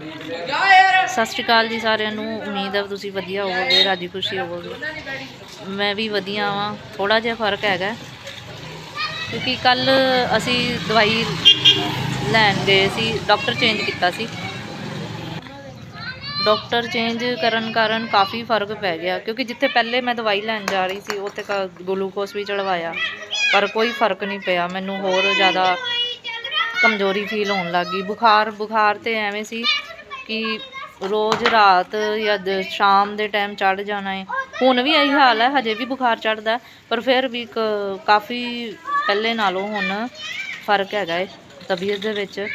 ਸਤਿ ਸ਼੍ਰੀ ਅਕਾਲ ਜੀ ਸਾਰਿਆਂ ਨੂੰ। ਉਮੀਦ ਹੈ ਤੁਸੀਂ ਵਧੀਆ ਹੋਵੋਗੇ, ਰਾਜੀ ਖੁਸ਼ੀ ਹੋਵੋਗੇ। ਮੈਂ ਵੀ ਵਧੀਆ ਵਾਂ। ਥੋੜਾ ਜਿਹਾ ਫ਼ਰਕ ਹੈਗਾ। ਕਿਉਂਕਿ ਕੱਲ ਅਸੀਂ ਦਵਾਈ ਲੈਣ ਗਏ ਸੀ। ਡਾਕਟਰ ਚੇਂਜ ਕੀਤਾ ਸੀ। ਡਾਕਟਰ ਚੇਂਜ ਕਰਨ ਕਾਰਨ ਕਾਫੀ ਫ਼ਰਕ ਪੈ ਗਿਆ। ਕਿਉਂਕਿ ਜਿੱਥੇ ਪਹਿਲੇ ਮੈਂ ਦਵਾਈ ਲੈਣ ਜਾ ਰਹੀ ਸੀ, ਉੱਥੇ ਗਲੂਕੋਸ ਵੀ ਚੜਵਾਇਆ ਪਰ ਕੋਈ ਫ਼ਰਕ ਨਹੀਂ ਪਿਆ। ਮੈਨੂੰ ਹੋਰ ਜ਼ਿਆਦਾ ਕਮਜ਼ੋਰੀ ਫੀਲ ਹੋਣ ਲੱਗ ਗਈ। ਬੁਖਾਰ ਬੁਖਾਰ ਤੇ ਐਵੇਂ ਸੀ ਕਿ ਰੋਜ਼ ਰਾਤ ਜਾਂ ਸ਼ਾਮ ਦੇ ਟਾਈਮ ਚੜ ਜਾਣਾ ਹੈ ਹੁਣ ਵੀ ਇਹੀ ਹਾਲ ਹੈ, ਹਜੇ ਵੀ ਬੁਖਾਰ ਚੜਦਾ ਪਰ ਫਿਰ ਵੀ ਕ- ਕਾਫੀ ਪਹਿਲੇ ਨਾਲੋਂ ਹੁਣ ਫ਼ਰਕ ਹੈਗਾ ਹੈ ਤਬੀਅਤ ਦੇ ਵਿੱਚ।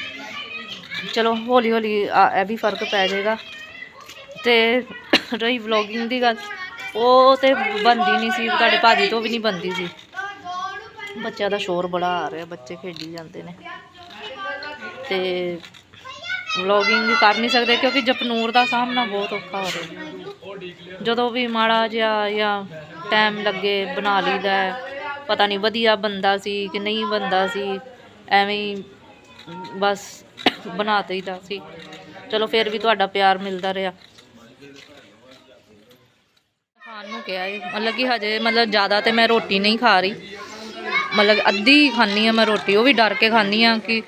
ਚਲੋ ਹੌਲੀ ਹੌਲੀ ਆ- ਇਹ ਵੀ ਫ਼ਰਕ ਪੈ ਜਾਏਗਾ। ਤੇ ਰਹੀ ਵਲੋਗਿੰਗ ਦੀ ਗੱਲ, ਉਹ ਤੇ ਬੰਦੀ ਨਹੀਂ ਸੀ, ਤੁਹਾਡੇ ਭਾਜੀ ਤੋਂ ਵੀ ਨਹੀਂ ਬੰਦੀ ਸੀ। ਬੱਚਿਆਂ ਦਾ ਸ਼ੋਰ ਬੜਾ ਆ ਰਿਹਾ, ਬੱਚੇ ਖੇਡੀ ਜਾਂਦੇ ਨੇ। ਤੇ ਵਲੋਗਿੰਗ ਕਰ ਨਹੀਂ ਸਕਦੇ ਕਿਉਂਕਿ ਜਪਨੂਰ ਦਾ ਸਾਹਮਣਾ ਬਹੁਤ ਔਖਾ ਹੋ ਰਿਹਾ। ਜਦੋਂ ਵੀ ਮਾੜਾ ਜਿਹਾ ਜਾਂ ਟਾਈਮ ਲੱਗੇ, ਬਣਾ ਲਈਦਾ ਹੈ। ਪਤਾ ਨਹੀਂ ਵਧੀਆ ਬੰਦਾ ਸੀ ਕਿ ਨਹੀਂ ਬੰਦਾ ਸੀ। ਐਵੇਂ ਹੀ ਬਸ ਬਣਾ ਦਈਦਾ ਸੀ। ਚਲੋ ਫਿਰ ਵੀ ਤੁਹਾਡਾ ਪਿਆਰ ਮਿਲਦਾ ਰਿਹਾ। ਖਾਣ ਨੂੰ ਕਿਹਾ ਹੈ ਮਤਲਬ ਕਿ ਹਜੇ ਮਤਲਬ ਜ਼ਿਆਦਾ ਤੇ ਮੈਂ ਰੋਟੀ ਨਹੀਂ ਖਾ ਰਹੀ। ਮਤਲਬ ਅੱਧੀ ਖਾਣੀ ਆ ਮੈਂ ਰੋਟੀ। ਉਹ ਵੀ ਡਰ ਕੇ ਖਾਣੀ ਆ ਕਿ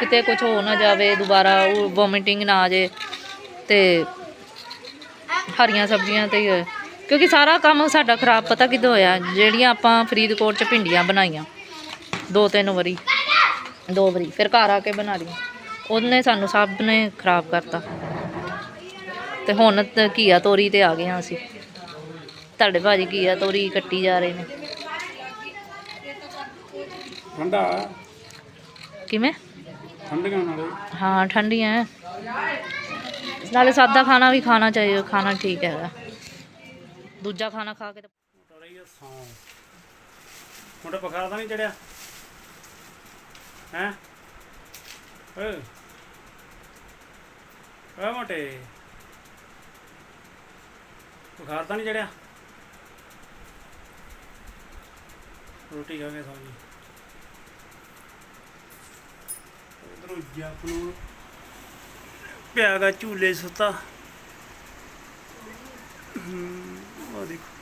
ਕਿਤੇ ਕੁਝ ਹੋ ਨਾ ਜਾਵੇ ਦੁਬਾਰਾ ਉਹ ਵੋਮਿਟਿੰਗ ਨਾ ਆ ਜੇ ਤੇ ਹਰੀਆਂ ਸਬਜ਼ੀਆਂ ਤੇ। ਕਿਉਂਕਿ ਸਾਰਾ ਕੰਮ ਸਾਡਾ ਖਰਾਬ ਪਤਾ ਕਿਦੋਂ ਹੋਇਆ? ਜਿਹੜੀਆਂ ਆਪਾਂ ਫਰੀਦਕੋਟ ਚ ਭਿੰਡੀਆਂ ਬਣਾਈਆਂ ਦੋ ਤਿੰਨ ਵਾਰੀ ਦੋ ਵਾਰੀ ਫਿਰ ਘਰ ਆ ਕੇ ਬਣਾ ਲਈਆਂ। ਉਹਨੇ ਸਾਨੂੰ ਸਭ ਨੇ ਖਰਾਬ ਕਰਤਾ। ਤੇ ਹੁਣ ਘੀਆ ਤੋਰੀ ਤੇ ਆ ਗਏ ਹਾਂ ਅਸੀਂ। ਤੁਹਾਡੇ ਭਾਜੀ ਘੀਆ ਤੋਰੀ ਕੱਟੀ ਜਾ ਰਹੇ ਨੇ। ਠੰਡਾ। ਕਿਵੇਂ? ਠੰਡੀਆਂ ਨਾਲੇ? ਹਾਂ ਠੰਡੀਆਂ ਹੈ ਨਾਲੇ ਸਾਦਾ ਖਾਣਾ ਵੀ ਖਾਣਾ ਚਾਹੀਦਾ ਖਾਣਾ ਠੀਕ ਹੈਗਾ। ਦੂਜਾ ਖਾਣਾ ਖਾ ਕੇ ਤਾਂ ਮੋਟਾ ਰਹੀ ਸੌ। ਮੁੰਡਾ ਬੁਖਾਰ ਤਾਂ ਨਹੀਂ ਚੜਿਆ? ਹੈ? ਓਏ। ਓਏ ਮੋਟੇ। ਬੁਖਾਰ ਤਾਂ ਨਹੀਂ ਚੜਿਆ? ਰੋਟੀ ਖਾ ਕੇ ਸੌਂ ਜੀ ਉਧਰੋਂ ਜੱਪ ਨੂੰ। ਪਿਆ ਗਾ ਝੂਲੇ ਸੁੱਤਾ। ਹਮ, ਉਹ ਦੇਖੋ।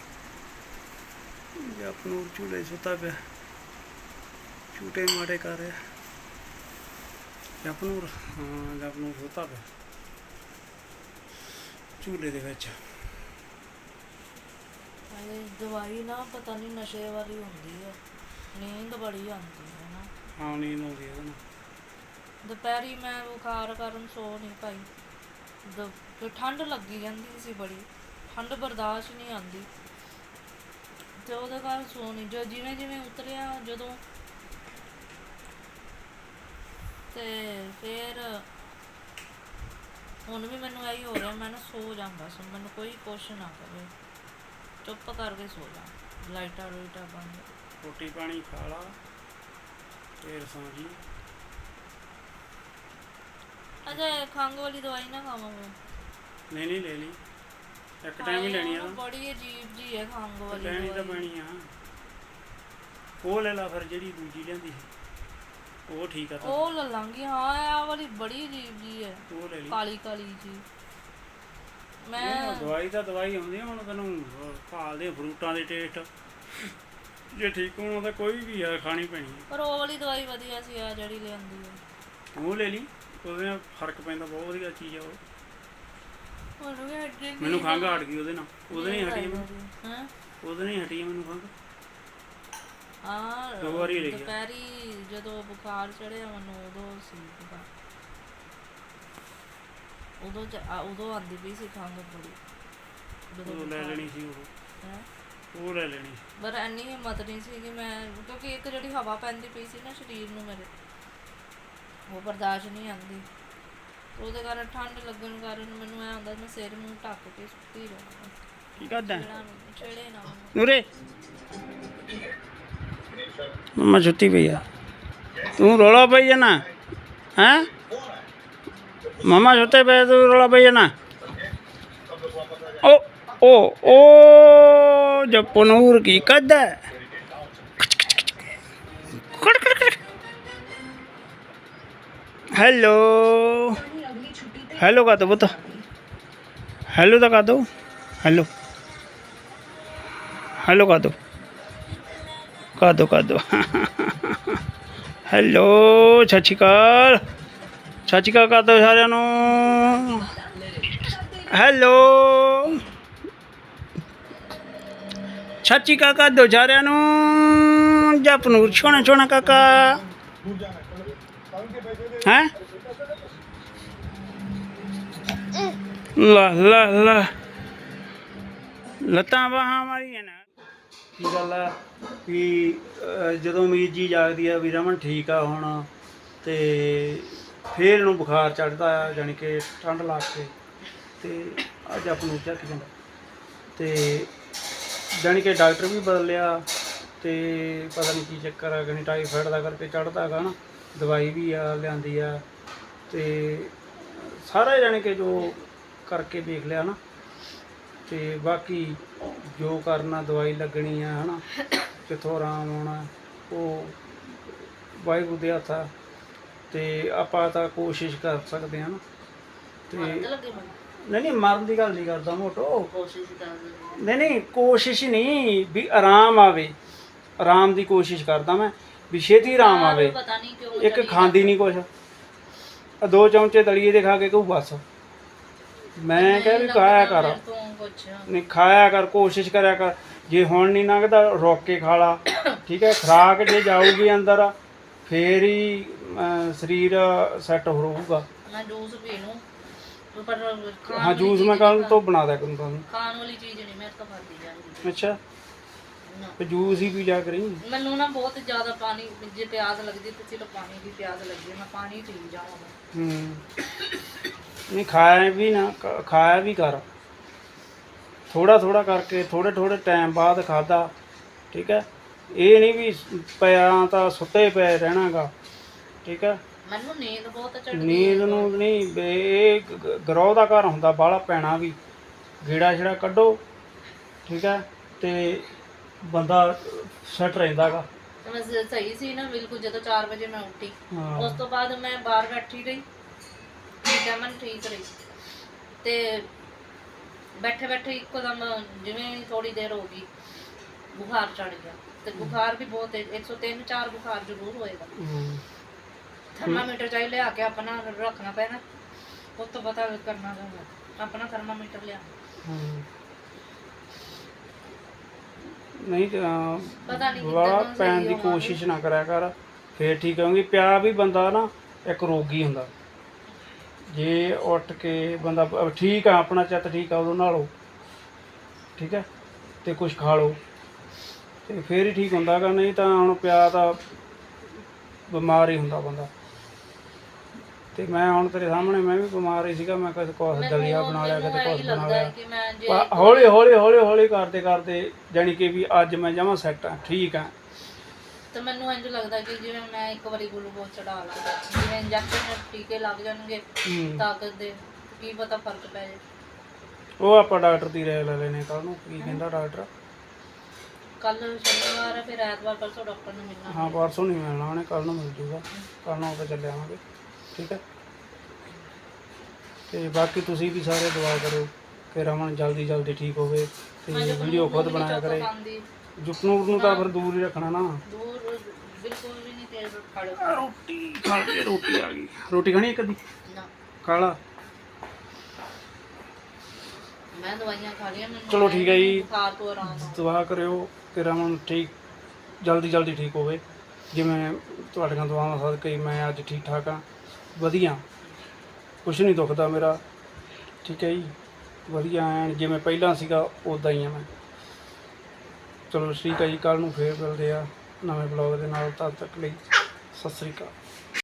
ਜੱਪ ਨੂੰ ਝੂਲੇ ਸੁੱਤਾ ਪਿਆ। ਝੂਟੇ ਮਾਰੇ ਕਰ ਰਿਹਾ। ਜੱਪ ਨੂੰ ਹਾਂ ਜੱਪ ਨੂੰ ਸੁੱਤਾ ਪਿਆ। ਝੂਲੇ ਦੇ ਵਿੱਚ। ਦਵਾਈ ਨਾ ਪਤਾ ਨਹੀਂ ਨਸ਼ੇ ਵਾਲੀ ਹੁੰਦੀ ਹੈ ਨੀਂਦ ਬੜੀ ਆਉਂਦੀ ਹੈ ਨਾ। ਹਾਂ ਨੀਂਦ ਆਉਂਦੀ ਹੈ ਨਾਲ ਦੁਪਹਿਰੀ ਮੈਂ ਬੁਖਾਰ ਕਾਰਨ ਸੋ ਨਹੀਂ ਪਾਈ। ਦ- ਠੰਡ ਲੱਗੀ ਜਾਂਦੀ ਸੀ ਬੜੀ, ਠੰਡ ਬਰਦਾਸ਼ਤ ਨਹੀਂ ਆਉਂਦੀ ਤੇ ਉਹਦੇ ਕਾਰਨ ਸੋ ਨਹੀਂ, ਜੋ ਜਿਵੇਂ ਜਿਵੇਂ ਉਤਰਿਆ, ਜਦੋਂ ਤੇ ਫਿਰ ਹੁਣ ਵੀ ਮੈਨੂੰ ਇਹੀ ਹੋ ਰਿਹਾ, ਮੈਂ ਨਾ ਸੋ ਜਾਂਦਾ ਸੀ ਮੈਨੂੰ ਕੋਈ ਕੁਛ ਨਾ ਕਰੇ ਚੁੱਪ ਕਰਕੇ ਸੋ ਜਾ, ਲਾਈਟਾਂ ਲੂਈਟਾਂ ਬੰਦ। ਰੋਟੀ ਪਾਣੀ ਖਾ ਲਾ, ਫੇਰ ਸੌਂ ਜੀ। ਅਜੇ ਖੰਗ ਵਾਲੀ ਦਵਾਈ ਨਾ ਖਾਵਾਂ ਮੈਂ ਨਹੀਂ ਨਹੀਂ ਲੈ ਲਈ। ਇੱਕ ਟਾਈਮ ਹੀ ਲੈਣੀ ਆ। ਬੜੀ ਅਜੀਬ ਜੀ ਹੈ ਖੰਗ ਵਾਲੀ ਲੈਣੀ ਤਾਂ ਦਵਾਈ। ਪੈਣੀ ਆ। ਉਹ ਲੈ ਲਾ ਫਿਰ ਜਿਹੜੀ ਦੂਜੀ ਲਿਆਂਦੀ ਸੀ। ਉਹ ਠੀਕ ਆ ਤਾਂ ਉਹ ਲੱਲਾਂਗੀ ਹਾਂ ਇਹ ਵਾਲੀ ਬੜੀ ਅਜੀਬ ਜੀ ਹੈ ਉਹ ਲੈ ਲਈ। ਕਾਲੀ ਕਾਲੀ ਜੀ ਨਹੀਂ, ਮੈਂ ਦਵਾਈ ਤਾਂ ਦਵਾਈ ਹੁੰਦੀ ਆ ਹੁਣ ਤੈਨੂੰ ਭਾਲਦੇ ਫਰੂਟਾਂ ਦੇ ਟੇਸਟ ਜੇ ਠੀਕ ਹੋਣਾ ਤਾਂ ਕੋਈ ਵੀ ਆ ਖਾਣੀ ਪੈਣੀ ਆ। ਪਰ ਉਹ ਵਾਲੀ ਦਵਾਈ ਵਧੀਆ ਸੀ ਆ ਜਿਹੜੀ ਲਿਆਂਦੀ ਹੈ ਉਹ ਲੈ ਲਈ। ਉਹਦੇ ਨਾਲ ਫ਼ਰਕ ਪੈਂਦਾ ਬਹੁਤ ਵਧੀਆ ਚੀਜ਼ ਆ ਉਹ। ਹੁਣ ਵੀ ਅੱਗੇ ਮੈਨੂੰ ਖੰਘ ਹਟ ਗਈ ਉਹਦੇ ਨਾਲ। ਉਹਦੇ ਨਹੀਂ ਹਟੀ ਮੈਨੂੰ। ਹਾਂ ਉਹਦੇ ਨਹੀਂ ਹਟੀ ਮੈਨੂੰ ਖੰਘ। ਹਾਂ ਦੋ ਵਾਰੀ ਲਈ ਆ। ਦੁਪਹਿਰੀ ਜਦੋਂ ਬੁਖਾਰ ਚੜਿਆ ਮੈਨੂੰ ਉਦੋਂ ਸੀ ਬੁਖਾਰ ਉਦੋਂ ਚ- ਆ, ਉਦੋਂ ਆਂਦੀ ਪਈ ਸੀ ਖੰਘ ਬੜੀ। ਉਹ ਲੈ ਬੁਖਾਰ- ਲੈਣੀ ਸੀ ਉਹ। ਹੈਂ। ਉਹ ਲੈ ਲੈਣੀ ਪਰ ਇੰਨੀ ਹਿੰਮਤ ਨਹੀਂ ਸੀ ਕਿ ਮੈਂ ਕਿਉਂਕਿ ਇੱਕ ਜਿਹੜੀ ਹਵਾ ਪੈਂਦੀ ਪਈ ਸੀ ਨਾ ਸਰੀਰ ਨੂੰ ਮੇਰੇ ਉਹ ਬਰਦਾਸ਼ਤ ਨਹੀਂ ਆਂਦੀ ਉਹਦੇ ਕਾਰਨ ਠੰਡ ਲੱਗਣ ਕਾਰਨ ਮੈਨੂੰ ਐ ਹੁੰਦਾ ਮੈਂ ਸਿਰ ਮੂੰਹ ਢੱਕ ਕੇ ਸੁੱਤੀ ਰਹਾਂ ਕੀ ਕਰਦਾ? ਛੇੜਾ ਨਾ ਨਾ। ਨੂਰੇ। ਮੰਮਾ ਛੁੱਟੀ ਪਈ ਆ। ਤੂੰ ਰੋਲਾ ਪਈ ਆ ਨਾ ਹੈ? ਮਮਾ ਸੁੱਤੇ ਪਏ ਤੂੰ ਰੋਲਾ ਪਈ ਆ ਨਾ ਓ ਓ ਓ ਜਪਨੂਰ ਕੀ ਕਰਦਾ? ਹੈ? ਹੈਲੋ ਹੈਲੋ ਕਰ ਦੋ ਪੁੱਤ ਹੈਲੋ ਤਾਂ ਕਰ ਦੋ ਹੈਲੋ ਹੈਲੋ ਕਰ ਦੋ ਕਰ ਦੋ ਕਰ ਹੈਲੋ ਸਤਿ ਸ਼੍ਰੀ ਅਕਾਲ ਸਤਿ ਸ਼੍ਰੀ ਅਕਾਲ ਕਰਦੋ ਸਾਰਿਆਂ ਨੂੰ। ਹੈਲੋ ਸਤਿ ਸ਼੍ਰੀ ਅਕਾਲ ਕਰ ਦੋ ਸਾਰਿਆਂ ਨੂੰ। ਜਪਨੂਰ ਛੋਣਾ ਛੋਣਾ, ਕਾਕਾ। ਹੈ? ਲਾ ਲਾ ਲਾ। ਲੱਤਾਂ ਬਾਹਾਂ ਮਾਰੀਆਂ ਨਾ। ਕੀ ਗੱਲ ਆ? ਵੀ ਜਦੋਂ ਉਮੀਦ ਜੀ ਜਾਗਦੀ ਆ, ਵੀ ਰਮਨ ਠੀਕ ਆ ਹੁਣ, ਤੇ ਫੇਰ ਇਹਨੂੰ ਬੁਖਾਰ ਚੜਦਾ ਆ, ਜਾਣੀ ਕਿ ਠੰਡ ਲੱਗ ਕੇ। ਤੇ ਅੱਜ ਆਪ ਨੂੰ ਚੱਕ ਜਾਂਦਾ। ਤੇ ਜਾਣੀ ਕਿ ਡਾਕਟਰ ਵੀ ਬਦਲਿਆ ਤੇ ਪਤਾ ਨਹੀਂ ਕੀ ਚੱਕਰ ਆ ਗਣੀ ਟਾਈਫਾਇਡ ਦਾ ਕਰਕੇ ਚੜਦਾ ਹੈਗਾ ਨਾ ਦਵਾਈ ਵੀ ਆ ਲਿਆਂਦੀ ਆ ਤੇ ਸਾਰਾ ਜਾਣੀ ਕਿ ਜੋ ਕਰਕੇ ਦੇਖ ਲਿਆ ਨਾ ਤੇ ਬਾਕੀ ਜੋ ਕਰਨਾ ਦਵਾਈ ਲੱਗਣੀ ਆ ਹਨਾ ਕਿੱਥੋਂ ਆਰਾਮ ਆਉਣਾ ਉਹ ਵਾਹਿਗੁਰੂ ਦੇ ਹੱਥ ਆ ਤੇ ਆਪਾਂ ਤਾਂ ਕੋਸ਼ਿਸ਼ ਕਰ ਸਕਦੇ ਹਾਂ ਨਾ ਤੇ ਨਹੀਂ ਨਹੀਂ ਮਰਨ ਦੀ ਗੱਲ ਨਹੀਂ ਕਰਦਾ ਮੋਟੋ। ਨਹੀਂ ਨਹੀਂ ਕੋਸ਼ਿਸ਼ ਨਹੀਂ ਵੀ ਆਰਾਮ ਆਵੇ। ਆਰਾਮ ਦੀ ਕੋਸ਼ਿਸ਼ ਕਰਦਾ ਮੈਂ ਵੀ ਛੇਤੀ ਆਰਾਮ ਆਵੇ। ਪਤਾ ਨਹੀਂ ਕਿਉਂ ਇੱਕ ਖਾਂਦੀ ਨਹੀਂ ਕੁਛ। ਆ ਦੋ ਚਮਚੇ ਦਲੀਏ ਦੇ ਖਾ ਕੇ ਕਹੂ ਬਸ। ਮੈਂ ਕਹਿ ਵੀ ਖਾਇਆ ਕਰ। ਤੂੰ ਕੁਛ। ਨਹੀਂ ਖਾਇਆ ਕਰ ਕੋਸ਼ਿਸ਼ ਕਰਿਆ ਕਰ। ਜੇ ਹੁਣ ਨਹੀਂ ਲੰਘਦਾ ਰੋਕ ਕੇ ਖਾ ਲਾ। ਠੀਕ ਹੈ ਖਰਾਕ ਜੇ ਜਾਊਗੀ ਅੰਦਰ ਫੇਰ ਹੀ ਸਰੀਰ ਸੈੱਟ ਹੋਊਗਾ। ਮੈਂ ਜੂਸ ਪੀ ਲੂੰ। ਪਰ ਖਾਣ ਹਾਂ ਵਾਲੀ ਜੂਸ ਚੀਜ਼ ਮੈਂ ਕੱਲ ਨਹੀਂ ਤੋਂ ਬਣਾ ਦਿਆ ਕਰੂੰ ਤੁਹਾਨੂੰ ਖਾਣ ਵਾਲੀ ਚੀਜ਼ ਨਹੀਂ ਮੈਂ ਤਾਂ ਖਾਂਦੀ ਜਾਂਦੀ। ਅੱਛਾ। ਨਾ। ਤੇ ਜੂਸ ਹੀ ਪੀ ਜਾ ਕਰੀ। ਮੈਨੂੰ ਨਾ ਬਹੁਤ ਜ਼ਿਆਦਾ ਪਾਣੀ ਜੇ ਪਿਆਸ ਲੱਗਦੀ ਤੇ ਸਿਰਫ ਪਾਣੀ ਦੀ ਪਿਆਸ ਲੱਗਦੀ ਹੈ, ਮੈਂ ਪਾਣੀ ਪੀ ਜਾਵਾਂ ਹੂੰ। ਨਹੀਂ ਖਾਇਆ ਵੀ ਨਾ ਖ- ਖਾਇਆ ਵੀ ਕਰ। ਥੋੜਾ ਥੋੜਾ ਕਰਕੇ ਥੋੜੇ ਥੋੜੇ ਟਾਈਮ ਬਾਅਦ ਖਾਦਾ ਠੀਕ ਹੈ? ਇਹ ਨਹੀਂ ਵੀ ਪਿਆ ਤਾਂ ਸੁੱਤੇ ਪਏ ਰਹਿਣਾਗਾ ਠੀਕ ਹੈ? ਮੈਨੂੰ ਨੀਂਦ ਬਹੁਤ ਚੜਦੀ ਨੀਂਦ ਨੂੰ ਨਹੀਂ ਬੇ- ਇਹ ਗ- ਗ- ਗਰੋਹ ਦਾ ਘਰ ਹੁੰਦਾ ਬਾਹਲਾ ਪੈਣਾ ਵੀ। ਗੇੜਾ ਛੜਾ ਕੱਢੋ ਠੀਕ ਹੈ? ਤੇ ਬੰਦਾ ਸੈੱਟ ਰਹਿੰਦਾਗਾ ਮੈਂ ਸ- ਸਹੀ ਸੀ ਨਾ ਬਿਲਕੁਲ ਜਦੋਂ 4 ਵਜੇ ਮੈਂ ਉੱਠੀ। ਹਾਂ। ਉਸ ਤੋਂ ਬਾਅਦ ਮੈਂ ਬਾਹਰ ਬੈਠੀ ਰਹੀ। ਠੀਕ ਹੈ ਮੈਂ ਠੀਕ ਰਹੀ। ਤੇ ਬੈਠੇ ਬੈਠੇ ਇੱਕਦਮ ਜਿਵੇਂ ਥੋੜੀ ਦੇਰ ਹੋ ਗਈ ਬੁਖਾਰ ਚੜ ਗਿਆ। ਤੇ ਬੁਖਾਰ ਵੀ ਬਹੁਤ ਹੈ। 103 4 ਬੁਖਾਰ ਜ਼ਰੂਰ ਹੋਏਗਾ। ਹਮ, ਥਰਮਾਮੀਟਰ ਚਾਹੀ ਲਿਆ ਕੇ ਆਪਣਾ ਰੱਖਣਾ ਪੈਣਾ। ਉਸ ਤੋਂ ਪਤਾ ਕਰਨਾ ਪੈਣਾ। ਆਪਣਾ ਥਰਮਾਮੀਟਰ ਲਿਆ। ਹਮ। ਨਹੀਂ ਤਾਂ ਪਤਾ ਨਹੀਂ ਵਾਲਾ ਪੈਣ ਦੀ। ਕੋਸ਼ਿਸ਼ ਨਾ ਕਰਿਆ ਕਰ ਫੇਰ ਠੀਕ ਹੋਊਗੀ ਪਿਆ ਵੀ ਬੰਦਾ ਨਾ ਇੱਕ ਰੋਗੀ ਹੁੰਦਾ ਜੇ ਉੱਠ ਕੇ ਬੰਦਾ ਠੀਕ ਆ ਆਪਣਾ ਚਿੱਤ ਠੀਕ ਆ ਉਦੋਂ ਨਾਲੋ ਠੀਕ ਹੈ ਤੇ ਕੁਝ ਖਾ ਲਓ ਤੇ ਫੇਰ ਹੀ ਠੀਕ ਹੁੰਦਾਗਾ ਨਹੀਂ ਤਾਂ ਹੁਣ ਪਿਆ ਤਾਂ ਬਿਮਾਰ ਹੀ ਹੁੰਦਾ ਬੰਦਾ ਤੇ ਮੈਂ ਹੁਣ ਤੇਰੇ ਸਾਹਮਣੇ ਮੈਂ ਵੀ ਬਿਮਾਰ ਹੀ ਸੀਗਾ ਮੈਂ ਕਦੇ ਕੁਛ ਦਲੀਆ ਬਣਾ ਲਿਆ ਕਦੇ ਕੁਛ ਬਣਾ ਲਿਆ। ਕਿ ਮੈਂ ਜੇ ਪਰ ਹੌਲੀ ਹੌਲੀ ਹੌਲੀ ਹੌਲੀ ਕਰਦੇ ਕਰਦੇ ਜਾਣੀ ਕਿ ਵੀ ਅੱਜ ਮੈਂ ਜਮਾਂ ਸੈੱਟ ਆ ਠੀਕ ਆ। ਤੇ ਮੈਨੂੰ ਇੰਜ ਲੱਗਦਾ ਕਿ ਜਿਵੇਂ ਮੈਂ ਇੱਕ ਵਾਰੀ ਗਲੂਕੋਜ਼ ਚੜਾ ਲਾਂ ਜਿਵੇਂ ਇੰਜੈਕਸ਼ਨ ਟੀਕੇ ਲੱਗ ਜਾਣਗੇ ਹੂੰ। ਤਾਕਤ ਦੇ ਕੀ ਪਤਾ ਫ਼ਰਕ ਪੈ ਜੇ। ਉਹ ਆਪਾਂ ਡਾਕਟਰ ਦੀ ਰਾਏ ਲੈ ਲੈਨੇ ਕੱਲ ਨੂੰ ਕੀ ਕਹਿੰਦਾ ਡਾਕਟਰ? ਕੱਲ ਸ਼ਨੀਵਾਰ ਹੈ ਫਿਰ ਐਤਵਾਰ ਪਰਸੋਂ ਡਾਕਟਰ ਨੂੰ ਮਿਲਣਾ। ਹਾਂ ਪਰਸੋਂ ਨਹੀਂ ਮਿਲਣਾ ਉਹਨੇ ਕੱਲ ਨੂੰ ਮਿਲ ਜੂਗਾ। ਕੱਲ ਨੂੰ ਆਪਾਂ ਚੱਲੇ ਆਵਾਂਗੇ। ਠੀਕ ਹੈ? ਤੇ ਬਾਕੀ ਤੁਸੀਂ ਵੀ ਸਾਰੇ ਦੁਆ ਕਰੋ ਕਿ ਰਮਨ ਜਲਦੀ ਜਲਦੀ ਠੀਕ ਹੋਵੇ ਤੇ ਵੀਡੀਓ ਖੁਦ ਬਣਾਇਆ ਕਰੇ। ਖਾਂਦੀ ਜੁਪਨੂਰ ਨੂੰ ਤਾਂ ਫਿਰ ਦੂਰ ਹੀ ਰੱਖਣਾ ਨਾ। ਦੂਰ ਬਿਲਕੁਲ ਵੀ ਨਹੀਂ ਤੇਲ ਫੜ ਰੋਟੀ ਖਾ ਕੇ ਰੋਟੀ ਆ ਗਈ। ਰੋਟੀ ਖਾਣੀ ਇੱਕ ਅੱਧੀ? ਨਾ। ਕਾਲਾ? ਮੈਂ ਦਵਾਈਆਂ ਖਾ ਲਈਆਂ ਮੈਨੂੰ ਚਲੋ ਠੀਕ ਹੈ ਜੀ। ਬੁਖਾਰ ਤੋਂ ਆਰਾਮ ਆ। ਦੁਆ ਕਰਿਓ ਕਿ ਰਮਨ ਠੀਕ ਜਲਦੀ ਜਲਦੀ ਠੀਕ ਹੋਵੇ। ਜਿਵੇਂ ਤੁਹਾਡੀਆਂ ਦੁਆਵਾਂ ਸਦਕੇ ਹੀ ਮੈਂ ਅੱਜ ਠੀਕ ਠਾਕ ਹਾਂ। ਵਧੀਆ। ਕੁਛ ਨਹੀਂ ਦੁਖਦਾ ਮੇਰਾ। ਠੀਕ ਹੈ ਜੀ। ਵਧੀਆ ਐਨ ਜਿਵੇਂ ਪਹਿਲਾਂ ਸੀਗਾ ਉਦਾਂ ਹੀ ਆ ਮੈਂ। ਚਲੋ, ਠੀਕ ਹੈ ਜੀ। ਕੱਲ ਨੂੰ ਫੇਰ ਮਿਲਦੇ ਆ ਨਵੇਂ ਬਲੌਗ ਦੇ ਨਾਲ। ਤਦ ਤੱਕ ਲਈ ਸਤਿ ਸ੍ਰੀ ਅਕਾਲ।